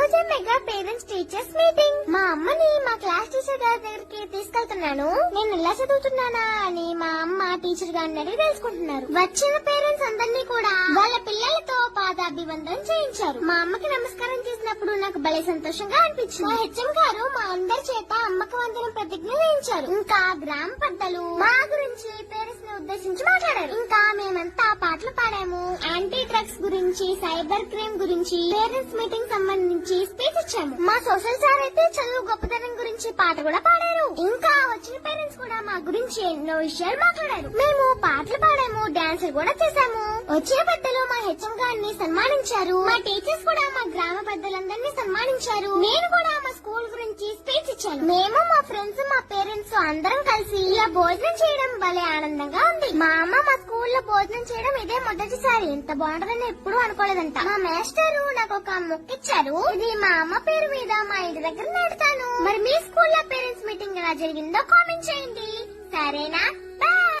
రోజు mega parents teachers meeting. మా అమ్మని మా క్లాస్ టీచర్ గారి దగ్గరికి తీసుకెళ్తున్నాను. నేను ఎలా చదువుతున్నానా అని మా అమ్మ టీచర్ గారిని అడిగి తెలుసుకుంటున్నారు. వచ్చిన పేరెంట్స్ అందరినీ కూడా వాళ్ళ పిల్లలతో పాదాభివందనం చేయించారు. మా అమ్మకి నమస్కారం చేసినప్పుడు నాకు భలే సంతోషంగా అనిపించింది. మా హెచ్ఎం గారు మా అందరి చేత అమ్మకి వందనం ప్రతిజ్ఞ చేయించారు. ఇంకా గ్రామ పెద్దలు మా గురించి పేరెంట్స్ని ఉద్దేశించి మాట్లాడారు ఇంకా మేమంతా పాటలు పాడాము యాంటీ డ్రగ్స్ గురించి సైబర్ క్రైమ్ గురించి పేరెంట్స్ మీటింగ్ సంబంధించి స్పీచ్ ఇచ్చాము. మా సోషల్ సార్ అయితే చదువు గొప్పతనం గురించి పాట కూడా పాడారు. ఇంకా వచ్చిన పేరెంట్స్ కూడా మా గురించి ఎన్నో విషయాలు మాట్లాడారు. మేము పాటలు పాడాము డాన్సులు కూడా చేశాము. వచ్చిన పెద్దలు మా హెచ్ఎం గారిని సన్మానించారు. మా టీచర్స్ కూడా మా గ్రామ పెద్దలందరినీ సన్మానించారు. నేను కూడా మా స్కూల్ గురించి స్పీచ్ ఇచ్చాను. మేము మా ఫ్రెండ్స్ మా పేరెంట్స్ అందరం కలిసి ఇలా భోజనం చేయడం భలే ఆనందంగా ఉంది. మా అమ్మ మా స్కూల్లో భోజనం చేయడం ఇదే మొదటిసారి ఇంత బాగుంటుందని ఎప్పుడు అనుకోలేదంట. మా మాస్టరు నాకు ఒక ముక్క ఇచ్చారు. ఇది మా అమ్మ పేరు మీద మా ఇంటి దగ్గర నాటుతాను మరి మీ స్కూల్లో పేరెంట్స్ మీటింగ్ ఎలా జరిగిందో కామెంట్ చేయండి. సరేనా?